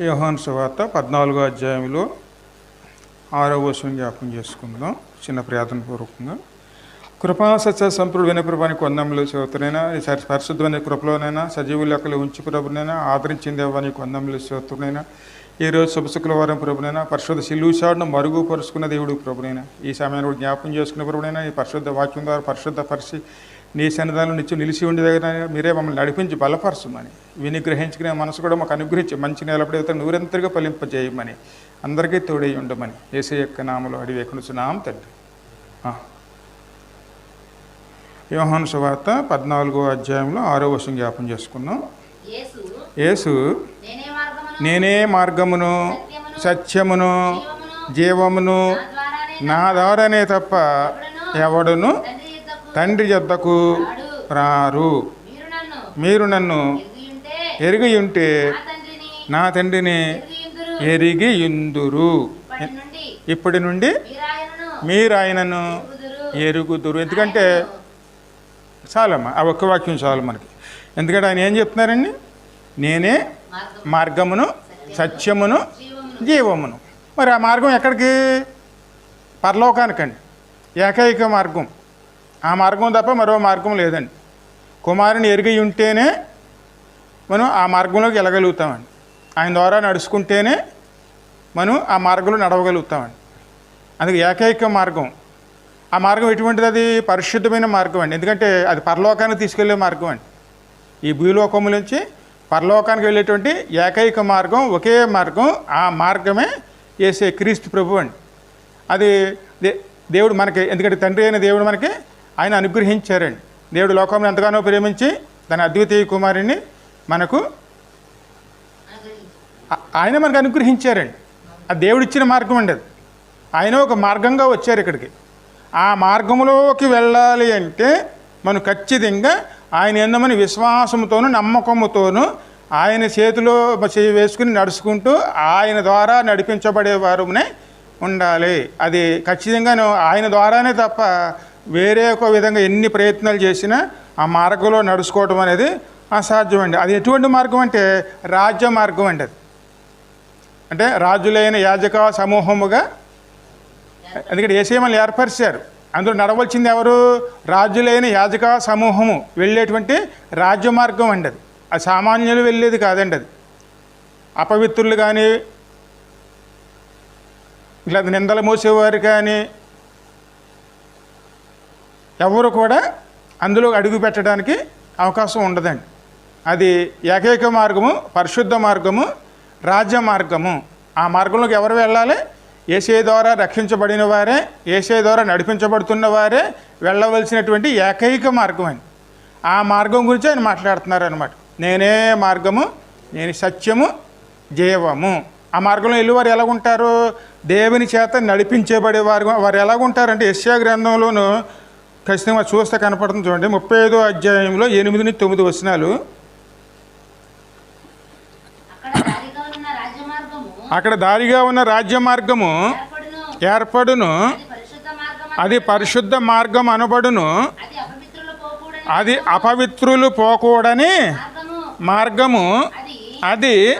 యోహాన్ సువార్త పద్నాలుగో అధ్యాయంలో ఆరో వర్షం జ్ఞాపకం చేసుకుందాం. చిన్న ప్రార్థన పూర్వకంగా. కృపా సత్య సంపృడు వినప్రభాని కొందములు ఈసారి పరిశుద్ధమైన కృపలోనైనా సజీవు లెక్కలు ఉంచి ప్రభునైనా ఆదరించింది అవ్వని కొందములు చదువుతునైనా ఈ రోజు శుభ శుక్రవారం ప్రభునైనా పరిశుద్ధ శిలువుషాడును మరుగుపరుచుకున్న దేవుడు ప్రభునైనా ఈ సమయాన్ని కూడా జ్ఞాపం చేసుకున్న ప్రభునైనా ఈ పరిశుద్ధ వాక్యం ద్వారా పరిశుద్ధ పరిచి నీ సన్నిధానం నిత్యం నిలిచి ఉండే దగ్గర మీరే మమ్మల్ని నడిపించి బలపరచమని. విని గ్రహించుకునే మనసు కూడా మాకు అనుగ్రహించి మంచి నిలబడితే నూరెంతగా ఫలింపజేయమని అందరికీ తోడై ఉండమని. ఏసీ యొక్క నామలో అడిగి ఎక్కడుచున్నాం తండ్రి. ఆ. యోహాను సువార్త పద్నాలుగో అధ్యాయంలో ఆరో వర్షం జ్ఞాపం చేసుకున్నాం యేసు నేనే మార్గమును సత్యమును జీవమును నా ద్వారానే తప్ప ఎవడును తండ్రి జద్దకు యొద్దకు రారు. మీరు నన్ను ఎరిగి ఉంటే నా తండ్రిని ఎరిగి ఇందురు ఇప్పటి నుండి మీరు ఆయనను ఎరుగుదురు. ఎందుకంటే చాలమ్మా ఆ ఒక్క వాక్యం చాలు మనకి. ఎందుకంటే ఆయన ఏం చెప్తున్నారండి? నేనే మార్గమును సత్యమును జీవమును జీవమును. మరి ఆ మార్గం ఎక్కడికి? పరలోకానికండి. ఏకైక మార్గం. ఆ మార్గం తప్ప మరో మార్గం లేదండి. కుమారుని ఎరిగి ఉంటేనే మనం ఆ మార్గంలోకి వెళ్ళగలుగుతామండి. ఆయన ద్వారా నడుచుకుంటేనే మనం ఆ మార్గంలో నడవగలుగుతామండి. అందుకు ఏకైక మార్గం. ఆ మార్గం ఎటువంటిది? అది పరిశుద్ధమైన మార్గం అండి ఎందుకంటే అది పరలోకానికి తీసుకెళ్ళే మార్గం అండి ఈ భూలోకము నుంచి పరలోకానికి వెళ్ళేటువంటి ఏకైక మార్గం ఒకే మార్గం ఆ మార్గమే చేసే క్రీస్తు ప్రభు అండి. అది దే- దేవుడు మనకి ఎందుకంటే తండ్రి అయిన దేవుడు మనకి ఆయన అనుగ్రహించారండి. దేవుడు లోకంలో ఎంతగానో ప్రేమించి తన అద్వితీయ కుమారుని మనకు ఆయన మనకు అనుగ్రహించారండి. ఆ దేవుడు ఇచ్చిన మార్గం అండి అది. ఆయన ఒక మార్గంగా వచ్చారు ఇక్కడికి. ఆ మార్గంలోకి వెళ్ళాలి అంటే మనం ఖచ్చితంగా ఆయన ఎందమని విశ్వాసంతోనూ నమ్మకముతోను ఆయన చేతిలో చేయి వేసుకుని నడుచుకుంటూ ఆయన ద్వారా నడిపించబడే వారునే ఉండాలి. అది ఖచ్చితంగా ఆయన ద్వారానే తప్ప వేరే ఒక విధంగా ఎన్ని ప్రయత్నాలు చేసినా ఆ మార్గంలో నడుచుకోవడం అనేది అసాధ్యమండి. అది ఎటువంటి మార్గం అంటే రాజ్య మార్గం అండి అది. అంటే రాజులైన యాజక సమూహముగా ఎందుకంటే ఏసీఎంలు ఏర్పరిచారు. అందులో నడవలసింది ఎవరు? రాజులైన యాజక సమూహము వెళ్ళేటువంటి రాజ్య మార్గం అండి అది. అది సామాన్యులు వెళ్ళేది కాదండి అది. అపవిత్రులు కానీ ఇలా నిందలు మోసేవారు కానీ ఎవరు కూడా అందులో అడుగు పెట్టడానికి అవకాశం ఉండదండి. అది ఏకైక మార్గము పరిశుద్ధ మార్గము రాజ్య మార్గము. ఆ మార్గంలోకి ఎవరు వెళ్ళాలి? ఏసే ద్వారా రక్షించబడిన వారే ఏసే ద్వారా నడిపించబడుతున్న వారే వెళ్ళవలసినటువంటి ఏకైక మార్గం అని ఆ మార్గం గురించి ఆయన మాట్లాడుతున్నారు అనమాట నేనే మార్గము నేను సత్యము జీవము. ఆ మార్గంలో వెళ్ళి వారు ఎలాగుంటారు? దేవుని చేత నడిపించబడే వారు వారు ఎలాగుంటారంటే యశ్యా గ్రంథంలోనూ ఖచ్చితంగా చూస్తే కనపడుతుంది చూడండి. ముప్పై ఐదో అధ్యాయంలో ఎనిమిది తొమ్మిది వచనాలు. అక్కడ దారిగా ఉన్న రాజ్య మార్గము ఏర్పడును. అది పరిశుద్ధ మార్గం అనబడును. అది అపవిత్రులు పోకూడని మార్గము. అది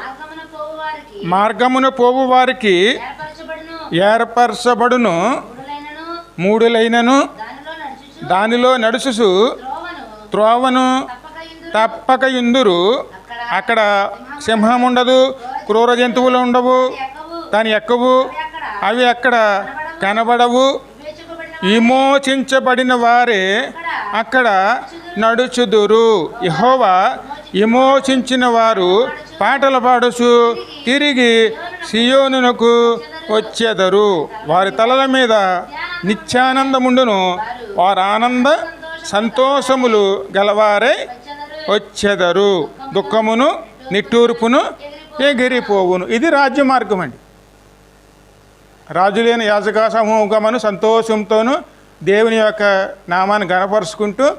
మార్గమున పోవు వారికి ఏర్పరచబడును. మూడులైనను. దానిలో నడుచుసు త్రోవను తప్పక ఇందురు. అక్కడ సింహం ఉండదు క్రూర జంతువులు ఉండవు దాని ఎక్కవు అవి అక్కడ కనబడవు. విమోచించబడిన వారే అక్కడ నడుచుదురు. యహోవా విమోచించిన వారు పాటలు పాడుచు తిరిగి సియోనునకు వచ్చేదరు. వారి తలల మీద నిత్యానందముండును వారు ఆనంద సంతోషములు గలవారై వచ్చెదరు. దుఃఖమును నిట్టూర్పును ఎగిరిపోవును. ఇది రాజ్య మార్గం అండి. రాజులేని యాజకా సమూహమును సంతోషంతోనూ దేవుని యొక్క నామాన్ని గనపరుచుకుంటూ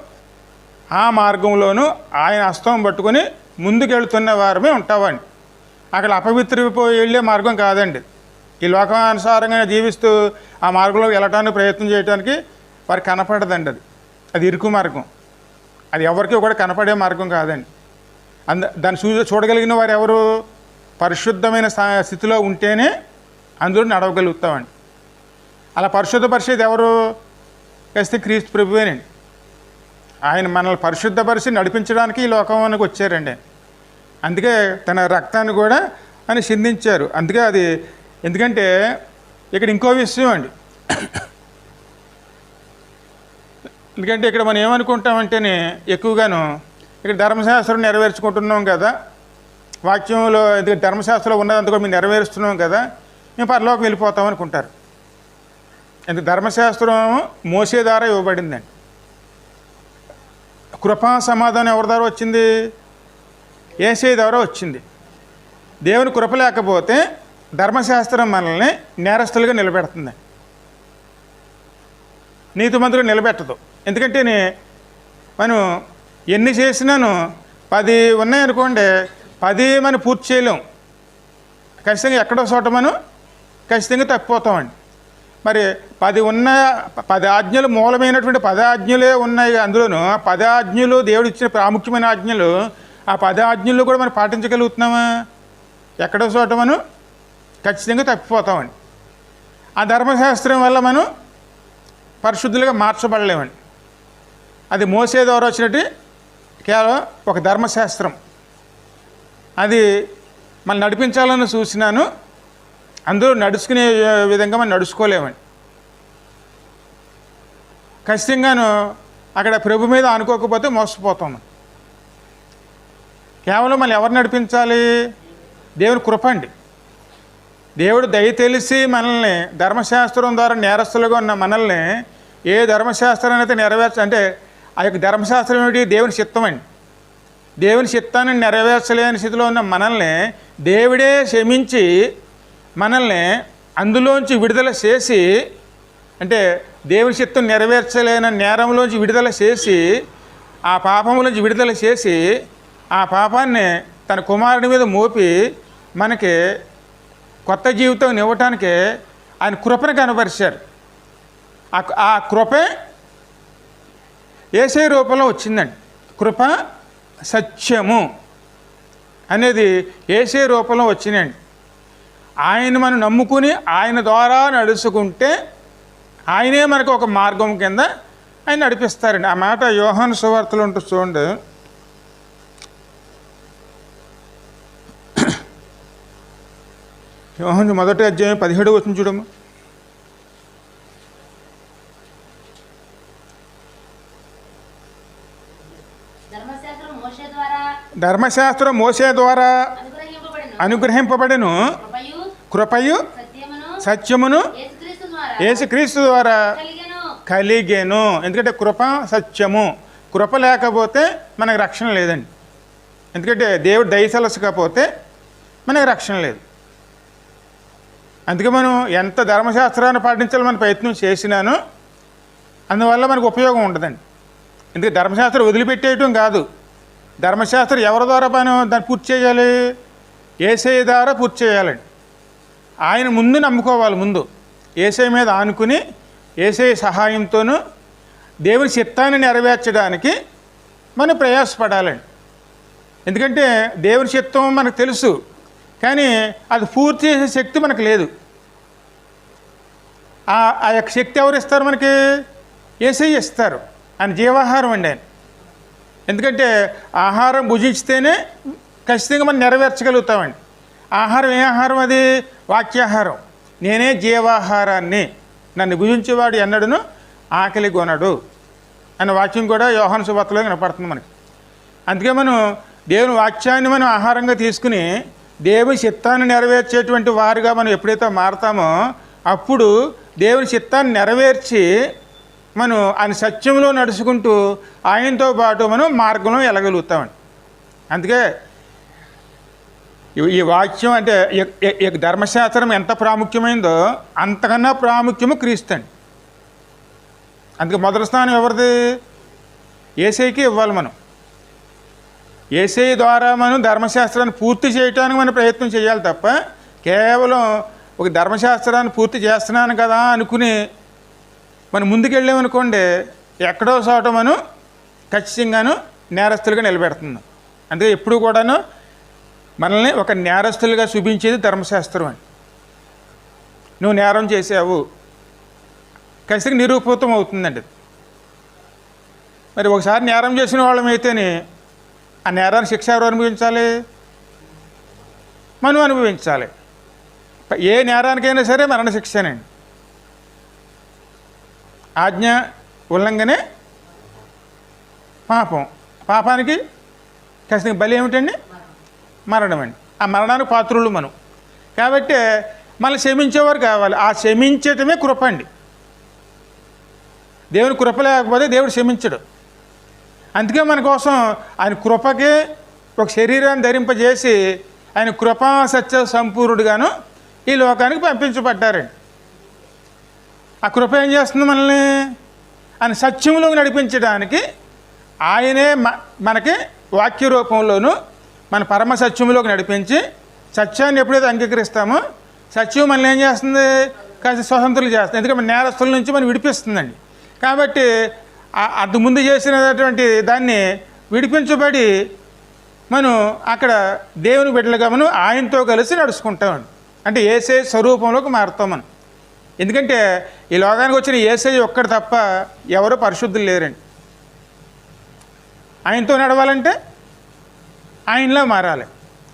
ఆ మార్గంలోనూ ఆయన హస్తం పట్టుకొని ముందుకెళ్తున్న వారమే ఉంటామండి. అక్కడ అపవిత్రిపోయి వెళ్ళే మార్గం కాదండి. ఈ లోకానుసారంగా జీవిస్తూ ఆ మార్గంలో వెళ్ళటానికి ప్రయత్నం చేయడానికి వారు కనపడదండి అది. అది ఇరుకు మార్గం. అది ఎవరికీ కూడా కనపడే మార్గం కాదండి. అంద దాన్ని చూ చూడగలిగిన వారు ఎవరు? పరిశుద్ధమైన స్థితిలో ఉంటేనే అందులో నడవగలుగుతామండి. అలా పరిశుద్ధపరిచేది ఎవరు? వేస్తే క్రీస్తు ప్రభువేనండి. ఆయన మనల్ని పరిశుద్ధపరిచి నడిపించడానికి ఈ లోకానికి వచ్చారండి. అందుకే తన రక్తాన్ని కూడా ఆయన చిందించారు. అందుకే అది ఎందుకంటే ఇక్కడ ఇంకో విషయం అండి. ఎందుకంటే ఇక్కడ మనం ఏమనుకుంటామంటేనే ఎక్కువగాను ఇక్కడ ధర్మశాస్త్రం నెరవేర్చుకుంటున్నాం కదా. వాక్యంలో ఎందుకంటే ధర్మశాస్త్రంలో ఉన్నదంతా కూడా మేము నెరవేరుస్తున్నాం కదా. మేము పరలోకి వెళ్ళిపోతాం అనుకుంటారు. ఎందుకు ధర్మశాస్త్రం మోసే ద్వారా ఇవ్వబడిందండి. కృపా సమాధానం ఎవరి ద్వారా వచ్చింది? ఏసే ద్వారా వచ్చింది. దేవుని కృప లేకపోతే ధర్మశాస్త్రం మనల్ని నేరస్తులుగా నిలబెడుతుంది నీతిమంతులు నిలబెట్టదు. ఎందుకంటే మనం ఎన్ని చేసినాను పది ఉన్నాయనుకోండి పది మనం పూర్తి చేయలేం. ఖచ్చితంగా ఎక్కడో చోట మనం ఖచ్చితంగా తప్పిపోతామండి. మరి పది ఉన్న పది ఆజ్ఞలు మూలమైనటువంటి పదాజ్ఞలే ఉన్నాయి అందులోనూ ఆ పది దేవుడు ఇచ్చిన ప్రాముఖ్యమైన ఆజ్ఞలు ఆ పదాజ్ఞలు కూడా మనం పాటించగలుగుతున్నామా? ఎక్కడో చోట మనం ఖచ్చితంగా తప్పిపోతామండి. ఆ ధర్మశాస్త్రం వల్ల మనం పరిశుద్ధులుగా మార్చబడలేమండి. అది మోసే ద్వారా వచ్చినట్టు కేవలం ఒక ధర్మశాస్త్రం. అది మనం నడిపించాలని చూసినాను. అందరూ నడుచుకునే విధంగా మనం నడుచుకోలేమని ఖచ్చితంగాను అక్కడ ప్రభు మీద అనుకోకపోతే మోసపోతాం కేవలం మనం ఎవరు నడిపించాలి? దేవుని కృప అండి. దేవుడు దయ తెలిసి మనల్ని ధర్మశాస్త్రం ద్వారా నేరస్తులుగా ఉన్న మనల్ని ఏ ధర్మశాస్త్రాన్ని అయితే నెరవేర్చ అంటే ఆ యొక్క ధర్మశాస్త్రం ఏమిటి? దేవుని చిత్తం అండి. దేవుని చిత్తాన్ని నెరవేర్చలేని స్థితిలో ఉన్న మనల్ని దేవుడే క్షమించి మనల్ని అందులోంచి విడుదల చేసి అంటే దేవుని చిత్తం నెరవేర్చలేని నేరంలోంచి విడుదల చేసి ఆ పాపంలోంచి విడుదల చేసి ఆ పాపాన్ని తన కుమారుడి మీద మోపి మనకి కొత్త జీవితం ఇవ్వటానికి ఆయన కృపను కనపరిచారు. ఆ ఆ కృపే ఏసై రూపంలో వచ్చిందండి. కృప సత్యము అనేది ఏసే రూపంలో వచ్చిందండి ఆయన మనం నమ్ముకుని ఆయన ద్వారా నడుచుకుంటే ఆయనే మనకు ఒక మార్గం కింద ఆయన నడిపిస్తారండి. ఆ మాట యోహాను సువార్తలు ఉంటూ చూడండి. యోహన్ మొదటి అధ్యాయం పదిహేడు వచ్చింది చూడము ధర్మశాస్త్రం మోషే ద్వారా ధర్మశాస్త్రం మోసే ద్వారా అనుగ్రహింపబడిన. కృపయు సత్యమును యేసుక్రీస్తు ద్వారా కలిగేను. ఎందుకంటే కృప సత్యము. కృప లేకపోతే మనకు రక్షణ లేదండి. ఎందుకంటే దేవుడు దయసలసకపోతే మనకు రక్షణ లేదు. అందుకే మనం ఎంత ధర్మశాస్త్రాన్ని పాటించాలో మన ప్రయత్నం చేసినాను అందువల్ల మనకు ఉపయోగం ఉండదండి. ఎందుకంటే ధర్మశాస్త్రం వదిలిపెట్టేయటం కాదు. ధర్మశాస్త్రం ఎవరి ద్వారా మనం దాన్ని పూర్తి చేయాలి? ఏసఐ ద్వారా పూర్తి చేయాలండి. ఆయన ముందు నమ్ముకోవాలి ముందు. ఏసై మీద ఆనుకుని ఏసై సహాయంతోనూ దేవుని చిత్తాన్ని నెరవేర్చడానికి మనం ప్రయాసపడాలండి. ఎందుకంటే దేవుని చిత్తం మనకు తెలుసు కానీ అది పూర్తి చేసే శక్తి మనకు లేదు. ఆ ఆ యొక్క శక్తి ఎవరు ఇస్తారు మనకి? ఏసై ఇస్తారు. ఆయన జీవాహారం అండి ఆయన. ఎందుకంటే ఆహారం భుజించితేనే ఖచ్చితంగా మనం నెరవేర్చగలుగుతామండి. ఆహారం ఏ ఆహారం అది? వాక్యాహారం. నేనే జీవాహారాన్ని. నన్ను భుజించేవాడు ఎన్నడును ఆకలి కొనడు అనే వాక్యం కూడా యోహాను సువార్తలో కనపడుతుంది మనకి. అందుకే మనం దేవుని వాక్యాన్ని మనం ఆహారంగా తీసుకుని దేవుని చిత్తాన్ని నెరవేర్చేటువంటి వారుగా మనం ఎప్పుడైతే మారతామో అప్పుడు దేవుని చిత్తాన్ని నెరవేర్చి మనం ఆయన సత్యంలో నడుచుకుంటూ ఆయనతో పాటు మనం మార్గంలో వెళ్ళగలుగుతామండి అందుకే ఈ- వాక్యం అంటే ఈ- ధర్మశాస్త్రం ఎంత ప్రాముఖ్యమైందో అంతకన్నా ప్రాముఖ్యము క్రీస్తు అందుకే మొదటి స్థానం ఎవరిది? ఏసైకి ఇవ్వాలి మనం. ఏసై ద్వారా మనం ధర్మశాస్త్రాన్ని పూర్తి చేయడానికి మనం ప్రయత్నం చేయాలి తప్ప కేవలం ఒక ధర్మశాస్త్రాన్ని పూర్తి చేస్తున్నాను కదా అనుకుని మనం ముందుకెళ్ళామనుకోండి ఎక్కడో చోట మనం ఖచ్చితంగాను నేరస్తులుగా నిలబెడుతుంది అందుకే ఎప్పుడు కూడాను మనల్ని ఒక నేరస్తులుగా చూపించేది ధర్మశాస్త్రం అని. నువ్వు నేరం చేసావు ఖచ్చితంగా నిరూపితం అవుతుందండి మరి ఒకసారి నేరం చేసిన వాళ్ళమైతేనే ఆ నేరాన్ని శిక్ష ఎవరు అనుభవించాలి? మనం అనుభవించాలి. ఏ నేరానికైనా సరే మరణ శిక్షనేండి ఆజ్ఞ ఉల్లంఘనే పాపం. పాపానికి ఖచ్చితంగా బలి ఏమిటండి? మరణం అండి ఆ మరణానికి పాత్రులు మనం. కాబట్టి మళ్ళీ క్షమించేవారు కావాలి. ఆ క్షమించటమే కృప అండి దేవుని కృప లేకపోతే దేవుడు క్షమించడు. అందుకే మన కోసం ఆయన కృపకి ఒక శరీరాన్ని ధరింపజేసి ఆయన కృపా సత్య సంపూర్ణుడుగాను ఈ లోకానికి పంపించబడ్డారండి. ఆ కృప ఏం చేస్తుంది మనల్ని? ఆయన సత్యంలోకి నడిపించడానికి ఆయనే మ- మనకి వాక్య రూపంలోనూ మన పరమ సత్యంలోకి నడిపించి సత్యాన్ని ఎప్పుడైతే అంగీకరిస్తామో సత్యం మనల్ని ఏం చేస్తుంది? కాస్త స్వతంత్రులు చేస్తుంది. ఎందుకంటే మన నేరస్తుల నుంచి మనం విడిపిస్తుందండి. కాబట్టి ఆ- ముందు చేసినటువంటి దాన్ని విడిపించబడి మనం అక్కడ దేవుని బిడ్డలుగా మనం ఆయనతో కలిసి నడుచుకుంటామండి. అంటే ఏసే స్వరూపంలోకి మారుతాం మనం. ఎందుకంటే ఈ లోకానికి వచ్చిన ఏసై ఒక్కడు తప్ప ఎవరు పరిశుద్ధులు లేరండి. ఆయనతో నడవాలంటే ఆయనలో మారాలి.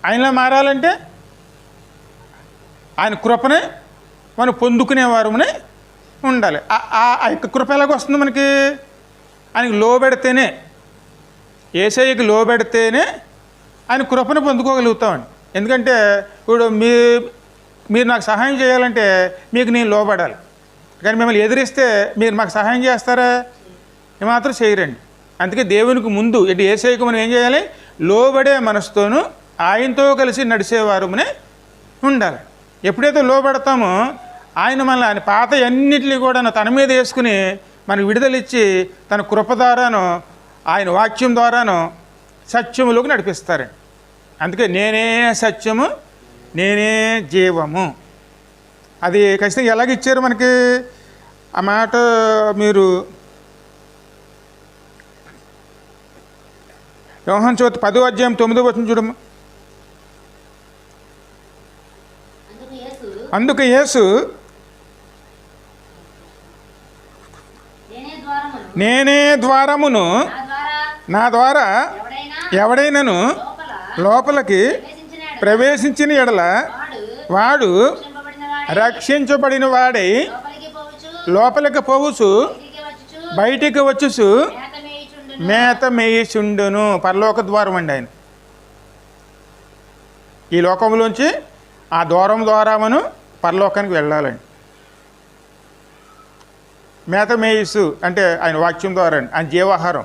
ఆయనలో మారాలంటే ఆయన కృపనే మనం పొందుకునేవారునే ఉండాలి. ఆ- ఆ యొక్క కృప ఎలాగొస్తుంది మనకి? ఆయనకు లోబెడితేనే ఏసఐకి లోబెడితేనే ఆయన కృపను పొందుకోగలుగుతామండి. ఎందుకంటే ఇప్పుడు మీ మీరు నాకు సహాయం చేయాలంటే మీకు నేను లోబడాలి. కానీ మిమ్మల్ని ఎదిరిస్తే మీరు మాకు సహాయం చేస్తారా? ఏమాత్రం చేయరండి. అందుకే దేవునికి ముందు ఇటు ఏసైకి మనం ఏం చేయాలి? లోబడే మనసుతోనూ ఆయనతో కలిసి నడిచేవారునే ఉండాలి. ఎప్పుడైతే లోబడతామో ఆయన మనల్ని ఆయన పాత అన్నిటినీ కూడా తన మీద వేసుకుని మనకు విడుదలిచ్చి తన కృప ద్వారాను ఆయన వాక్యం ద్వారాను సత్యములోకి నడిపిస్తారండి. అందుకే నేనే సత్యము నేనే జీవము. అది ఖచ్చితంగా ఎలాగ ఇచ్చారు మనకి? ఆ మాట మీరు యోహన్ చోతి పదో అధ్యాయం తొమ్మిదో వచ్చిన చూడము. అందుకు యేసు నేనే ద్వారమును. నా ద్వారా ఎవడైనను లోపల లోపలికి ప్రవేశించిన ఎడల వాడు రక్షించబడిన వాడై లోపలికి పోవచ్చు బయటికి వచ్చుచు మేత మేయిచుండును. పరలోక ద్వారం అండి ఆయన. ఈ లోకంలోంచి ఆ ద్వారం ద్వారా మనం పరలోకానికి వెళ్ళాలండి. మేత మేయిసు అంటే ఆయన వాక్యం ద్వారా అండి. ఆయన జీవాహారం.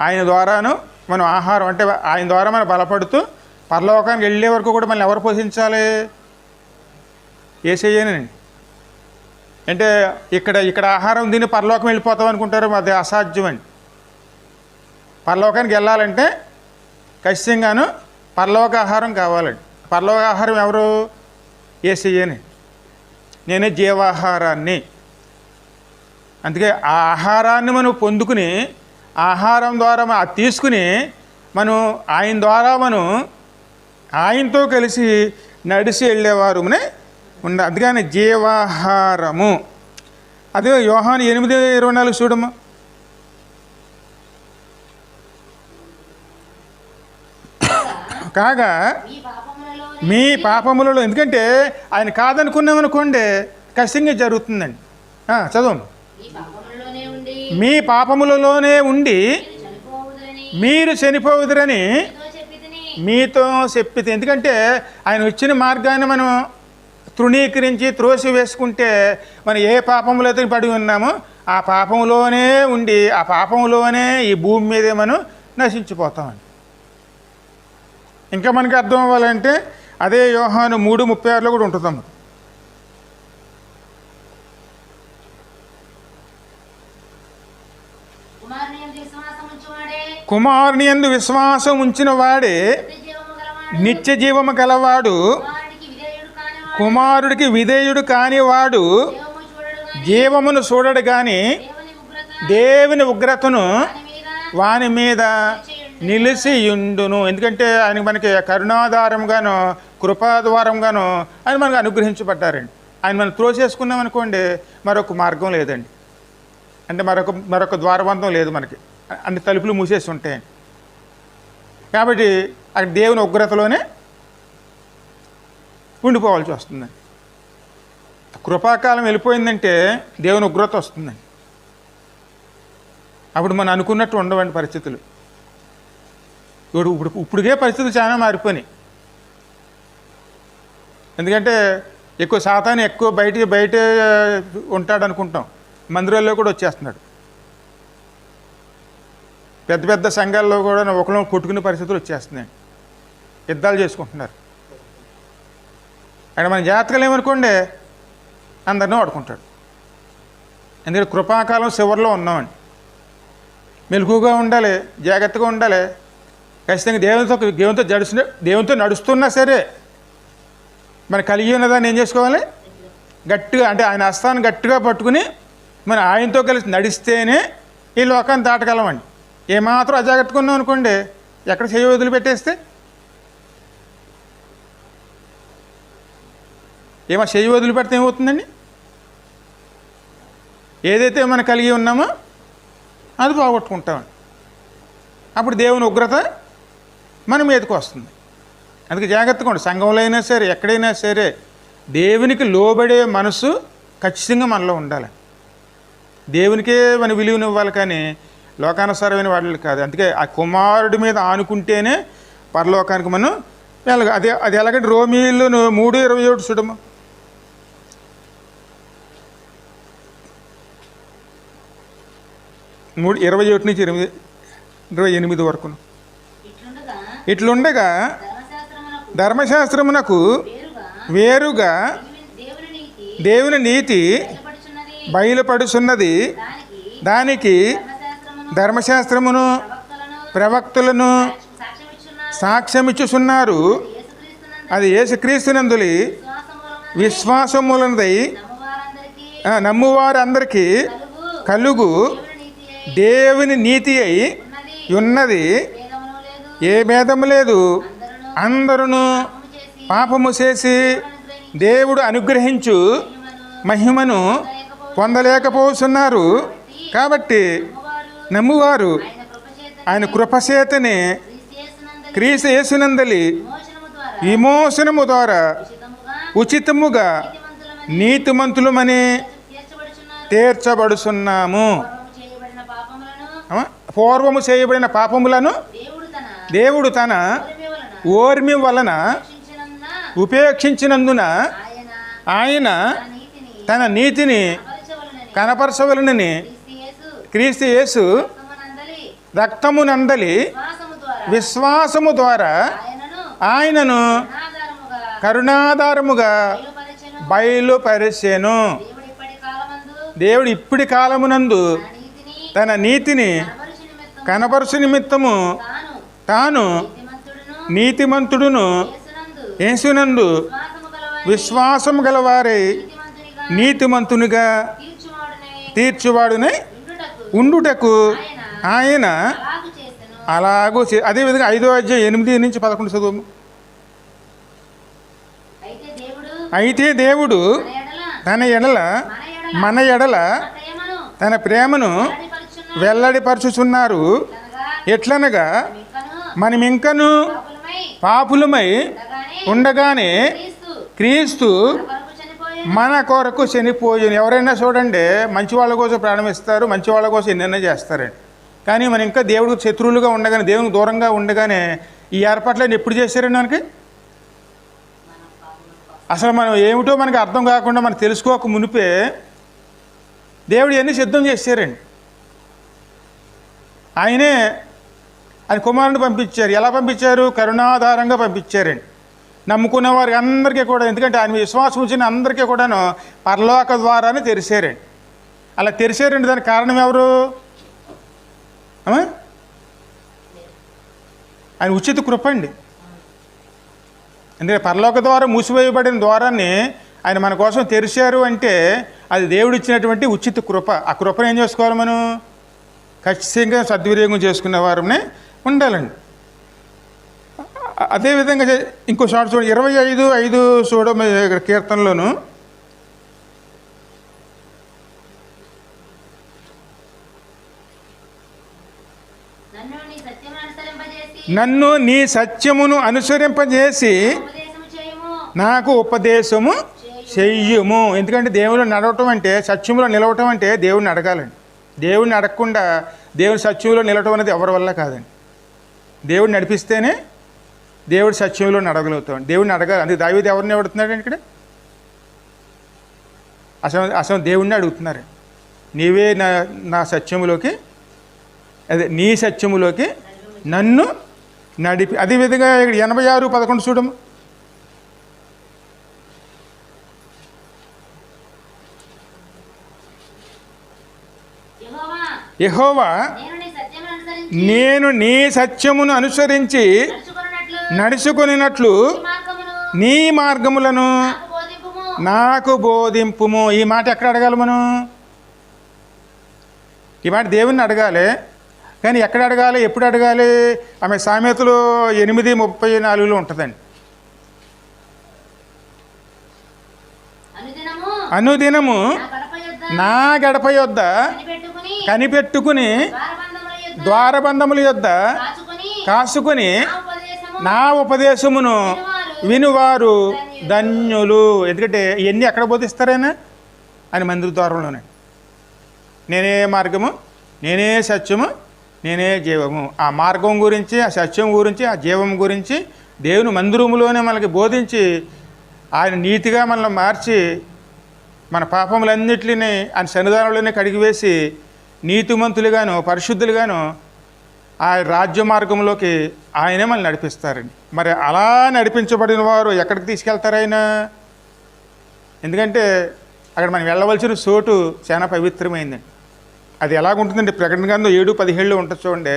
ఆయన ద్వారాను మనం ఆహారం అంటే ఆయన ద్వారా మనం బలపడుతూ పరలోకానికి వెళ్ళే వరకు కూడా మళ్ళీ ఎవరు పోషించాలి? ఏసయ్యేనండి అంటే ఇక్కడ ఇక్కడ ఆహారం తిని పరలోకం వెళ్ళిపోతాం అనుకుంటారు అది అసాధ్యం అండి పరలోకానికి వెళ్ళాలంటే ఖచ్చితంగాను పరలోక ఆహారం కావాలండి పరలోక ఆహారం ఎవరు? ఏసయ్యని. నేనే జీవాహారాన్ని. అందుకే ఆ ఆహారాన్ని మనం పొందుకుని ఆహారం ద్వారా మనం అది తీసుకుని మనం ఆయన ద్వారా మనం ఆయనతో కలిసి నడిచి వెళ్ళేవారునే ఉండ అందుకని జీవాహారము. అదే యోహాను ఎనిమిది ఇరవై నాలుగు చూడము. కాగా మీ పాపములలో ఎందుకంటే ఆయన కాదనుకున్నామనుకోండి ఖచ్చితంగా జరుగుతుందండి. చదువు. మీ పాపములలోనే ఉండి మీరు మీరు చనిపోవుదురని మీతో చెప్పితే ఎందుకంటే ఆయన వచ్చిన మార్గాన్ని మనం తృణీకరించి త్రోసి వేసుకుంటే మనం ఏ పాపంలో అయితే పడి ఉన్నామో ఆ పాపంలోనే ఉండి ఆ పాపంలోనే ఈ భూమి మీదే మనం నశించిపోతామండి. ఇంకా మనకి అర్థం అవ్వాలంటే అదే యోహాను మూడు ముప్పై ఆరులో కూడా ఉంటుంది కుమారుని యందు విశ్వాసం ఉంచువాడే కుమారుని యందు విశ్వాసం ఉంచిన వాడే నిత్య జీవము గలవాడు. కుమారుడికి విధేయుడు కానివాడు. జీవమును చూడడు కానీ దేవుని ఉగ్రతను వాని మీద వాని నిలిచి ఉండును ఎందుకంటే ఆయన మనకి కరుణాధారంగాను కృపాద్వారంగాను ఆయన మనకు అనుగ్రహించబడ్డారండి. ఆయన మనం త్రోసేసుకున్నాం అనుకోండి మరొక మార్గం లేదండి. అంటే మరొక మరొక ద్వారబంధం లేదు మనకి. అన్ని తలుపులు మూసేసి ఉంటాయి కాబట్టి అక్కడ దేవుని ఉగ్రతలోనే ఉండిపోవాల్సి వస్తుందండి. కృపాకాలం వెళ్ళిపోయిందంటే దేవుని ఉగ్రత వస్తుందండి. అప్పుడు మనం అనుకున్నట్టు ఉండవండి పరిస్థితులు. ఇప్పుడు ఇప్పుడు ఇప్పుడుకే పరిస్థితులు చాలా మారిపోయినాయి. ఎందుకంటే ఎక్కువ శాతాన్ని ఎక్కువ బయట బయట ఉంటాడు అనుకుంటాం మందిరాల్లో కూడా వచ్చేస్తున్నాడు. పెద్ద పెద్ద సంఘాల్లో కూడా ఒకళ్ళు కొట్టుకునే పరిస్థితులు వచ్చేస్తున్నాయి. యుద్ధాలు చేసుకుంటున్నారు. ఆయన మన జాతకాలు ఏమనుకోండి అందరినీ వాడుకుంటాడు. ఎందుకంటే కృపాకాలం చివరిలో ఉన్నామండి. మెలకుగా ఉండాలి జాగ్రత్తగా ఉండాలి. ఖచ్చితంగా దేవునితో దేవునితో జడుస్తు దేవునితో నడుస్తున్నా సరే మన కలిగి ఉన్నదాన్ని ఏం చేసుకోవాలి? గట్టిగా అంటే ఆయన హస్తాన్ని గట్టిగా పట్టుకుని మనం ఆయనతో కలిసి నడిస్తేనే ఈ లోకాన్ని దాటగలమండి. ఏమాత్రం అజాగ్రత్తగా అనుకోండి ఎక్కడ చేయి వదిలిపెట్టేస్తే? ఏమో చేయి వదిలిపెడితే ఏమవుతుందండి? ఏదైతే మనం కలిగి ఉన్నామో అది పోగొట్టుకుంటామండి. అప్పుడు దేవుని ఉగ్రత మన మీదకు వస్తుంది. అందుకే జాగ్రత్తగా ఉండి సంఘంలో అయినా సరే ఎక్కడైనా సరే దేవునికి లోబడే మనసు ఖచ్చితంగా మనలో ఉండాలి. దేవునికే మన విలువనివ్వాలి కానీ లోకానుసారమైన వాటికి కాదు. అందుకే ఆ కుమారుడి మీద ఆనుకుంటేనే పరలోకానికి మనం వెళ్ళగ అదే అది ఎలాగంటే రోమిలు మూడు ఇరవై ఒకటి చూడము. మూడు ఇరవై ఒకటి నుంచి ఇరవై ఇరవై ఎనిమిది వరకు ఇట్లుండగా ధర్మశాస్త్రమునకు వేరుగా దేవుని నీతి బయలుపడుచున్నది. దానికి ధర్మశాస్త్రమును ప్రవక్తులను సాక్ష్యమిచ్చుచున్నారు. అది యేసుక్రీస్తునందులి విశ్వాసములన విశ్వాసములనదై నమ్మువారందరికీ కలుగు దేవుని నీతి అయి ఉన్నది. ఏ భేదము లేదు. అందరూ అందరును పాపము చేసి దేవుడు అనుగ్రహించు మహిమను పొందలేకపోతున్నారు. కాబట్టి నమ్మువారు. ఆయన కృపచేతనే క్రీస్తునందలి క్రీస్తు యేసునందలి విమోచనము ద్వారా ఉచితముగా ఉచితముగా నీతిమంతులమని తీర్చబడుచున్నాము. పూర్వము చేయబడిన పాపములను దేవుడు తన ఓర్మి వలన ఉపేక్షించినందున ఆయన తన నీతిని కనపరచవలనని క్రీస్తు యేసు రక్తమునందలి. విశ్వాసము ద్వారా. ఆయనను కరుణాధారముగా బయలుపరచెను. దేవుడు ఇప్పటి కాలమునందు తన నీతిని తన నీతిని కనపరచు నిమిత్తము తాను నీతిమంతుడును యేసునందు యేసునందు విశ్వాసము గలవారి నీతిమంతునిగా తీర్చువాడునై ఉండుటకు. ఆయన అలాగు చే- అదేవిధంగా ఐదో అధ్యాయం ఎనిమిది నుంచి పదకొండు చదువు. అయితే దేవుడు తన ఎడల మన ఎడల తన ప్రేమను. వెల్లడిపరుచుచున్నారు. ఎట్లనగా? మీకను మనమింకను పాపులమై ఉండగానే క్రీస్తు మన కొరకు చనిపోయిన ఎవరైనా చూడండి మంచి వాళ్ళ కోసం ప్రాణం ఇస్తారు మంచి వాళ్ళ కోసం ఎన్నెన్న చేస్తారండి. కానీ మనం ఇంకా దేవుడికి శత్రువులుగా ఉండగానే దేవునికి దూరంగా ఉండగానే ఈ ఏర్పాట్లను ఎప్పుడు చేశారండి మనకి? అసలు మనం ఏమిటో మనకి అర్థం కాకుండా మనం తెలుసుకోక మునిపే దేవుడు ఇవన్నీ సిద్ధం చేశారండి. ఆయనే ఆయన కుమారుని పంపించారు. ఎలా పంపించారు? కరుణాధారంగా పంపించారండి. నమ్ముకున్న వారికి అందరికీ కూడా ఎందుకంటే ఆయన విశ్వాసం వచ్చిన అందరికీ కూడాను పరలోక ద్వారానే తెరిచారండి అలా తెరిచారండి దానికి కారణం ఎవరు? ఆయన ఉచిత కృప అండి. ఎందుకంటే పరలోక ద్వారా మూసివేయబడిన ద్వారాన్ని ఆయన మన కోసం తెరిచారు అంటే అది దేవుడు ఇచ్చినటువంటి ఉచిత కృప. ఆ కృపను ఏం చేసుకోవాలి మనం? ఖచ్చితంగా సద్వినియోగం చేసుకునే వారిని ఉండాలండి. అదేవిధంగా ఇంకో షార్ట్ చూడండి ఇరవై ఐదు ఐదు చూడ ఇక్కడ కీర్తనలోను. నన్ను నీ సత్యమును అనుసరింపజేసి నాకు ఉపదేశము చెయ్యము ఎందుకంటే దేవుడు నడవటం అంటే సత్యంలో నిలవటం అంటే దేవుడిని అడగాలండి. దేవుడిని అడగకుండా దేవుని సత్యంలో నిలవటం అనేది ఎవరి వల్ల కాదండి. దేవుడు నడిపిస్తేనే దేవుడు సత్యంలో నడగలుగుతాం దేవుడిని అడగాలి. అందుకే దావీదు ఎవరిని అడుగుతున్నాడు ఇక్కడ? అసలు అసలు దేవుణ్ణి అడుగుతున్నారు. నీవే నా నా సత్యములోకి అదే నీ సత్యములోకి నన్ను నడిపి అదేవిధంగా ఇక్కడ ఎనభై ఆరు పదకొండు చూడము యెహోవా నేను నీ సత్యమును అనుసరించి నడుచుకున్నట్లు నీ మార్గములను నాకు బోధింపుము. ఈ మాట ఎక్కడ అడగాలి మనం? ఈ మాట దేవుణ్ణి అడగాలి. కానీ ఎక్కడ అడగాలి? ఎప్పుడు అడగాలి? ఆమె సామెతలు ఎనిమిది ముప్పై నాలుగులో ఉంటుందండి. అనుదినము నా గడప యొద్ద కనిపెట్టుకుని ద్వారబంధముల యొద్ద కాసుకుని నా ఉపదేశమును వినువారు ధన్యులు. ఎందుకంటే ఇవన్నీ ఎక్కడ బోధిస్తారైనా? అని మందిర ద్వారంలోనే. నేనే మార్గము నేనే సత్యము నేనే జీవము. ఆ మార్గం గురించి ఆ సత్యం గురించి ఆ జీవం గురించి దేవుని మందిరములోనే మనకి బోధించి ఆయన నీతిగా మనల్ని మార్చి మన పాపములన్నిటిని ఆయన సన్నిధానంలోనే కడిగివేసి నీతిమంతులుగాను పరిశుద్ధులుగాను ఆ రాజ్య మార్గంలోకి ఆయనే మనల్ని నడిపిస్తారండి. మరి అలా నడిపించబడిన వారు ఎక్కడికి తీసుకెళ్తారు ఆయన? ఎందుకంటే అక్కడ మనం వెళ్ళవలసిన చోటు చాలా పవిత్రమైందండి. అది ఎలాగుంటుందండి ప్రకటన గ్రంథం ఏడు పదిహేళ్ళు ఉంటుంది చూడండి.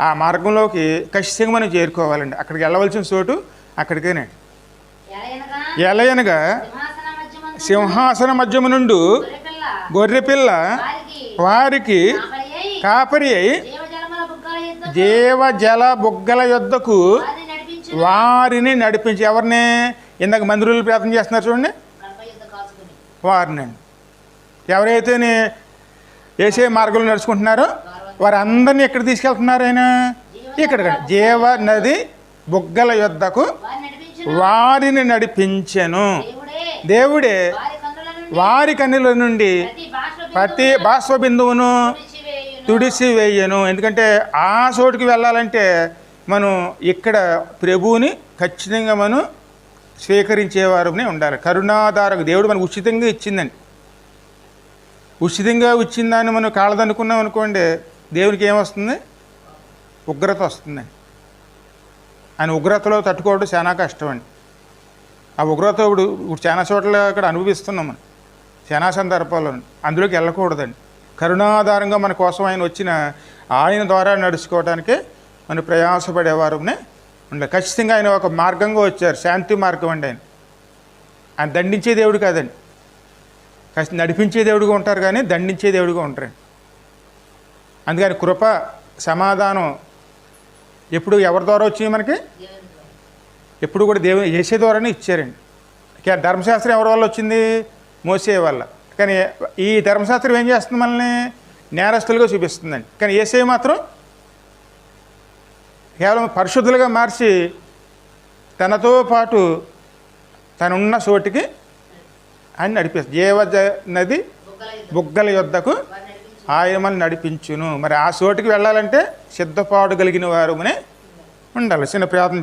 ఆ మార్గంలోకి ఖచ్చితంగా మనం చేరుకోవాలండి. అక్కడికి వెళ్ళవలసిన చోటు అక్కడికేనండి. ఎలయనగా సింహాసన మధ్యమందు మధ్యము నుండి గొర్రెపిల్ల వారికి కాపరి అయి జీవజల బుగ్గల యొద్దకు వారిని నడిపించు. వారిని ఎవరిని? ఇందాక మందిరులు ప్రార్థన చేస్తున్నారు చూడండి. వారినండి ఎవరైతే ఏసే మార్గంలో నడుచుకుంటున్నారో వారందరినీ ఎక్కడ తీసుకెళ్తున్నారు ఆయన? ఇక్కడ జీవ నది. బుగ్గల యొద్దకు వారిని నడిపించు వారిని నడిపించెను. దేవుడే. వారి కన్నుల నుండి ప్రతి బాష్ప బిందువును. తుడిసి వేయను. ఎందుకంటే ఆ చోటుకి వెళ్ళాలంటే మనం ఇక్కడ ప్రభువుని ఖచ్చితంగా మనం స్వీకరించేవారునే ఉండాలి. కరుణాధారకు దేవుడు మనకు ఉచితంగా ఇచ్చిందండి. ఉచితంగా ఇచ్చిందాన్ని మనం కాళ్ళదనుకున్నాం అనుకోండి దేవునికి ఏమొస్తుంది ఉగ్రత వస్తుందండి ఆయన ఉగ్రతలో తట్టుకోవడం చాలా కష్టం అండి. ఆ ఉగ్రత ఇప్పుడు ఇప్పుడు చాలా చోట్ల ఇక్కడ అనుభవిస్తున్నాం మనం. చాలా సందర్భాల్లో. అందులోకి వెళ్ళకూడదండి. కరుణాధారంగా మన కోసం ఆయన వచ్చిన ఆయన ద్వారా నడుచుకోవడానికే మనం ప్రయాసపడేవారునే ఉండాలి. ఖచ్చితంగా ఆయన ఒక మార్గంగా వచ్చారు శాంతి మార్గం అండి ఆయన. ఆయన దండించే దేవుడు కాదండి. ఖచ్చి నడిపించే దేవుడుగా ఉంటారు కానీ దండించే దేవుడుగా ఉంటారండి అందుకని కృప సమాధానం ఎప్పుడు ఎవరి ద్వారా వచ్చింది మనకి? ఎప్పుడు కూడా దేవుని ఏసే ద్వారానే ఇచ్చారండి. ధర్మశాస్త్రం ఎవరి వల్ల వచ్చింది? మోసే వల్ల. కానీ ఈ ధర్మశాస్త్రం ఏం చేస్తుంది మనల్ని నేరస్తులుగా చూపిస్తుందండి. కానీ ఏసే మాత్రం కేవలం పరిశుద్ధులుగా మార్చి తనతో పాటు తనున్న చోటికి ఆయన నడిపిస్తుంది. జీవ నది బుగ్గల యుద్ధకు బుగ్గల యొద్దకు నడిపించును. మరి ఆ చోటికి వెళ్ళాలంటే సిద్ధపాటు కలిగిన వారు ఉండాలి. చిన్న ప్రయత్నం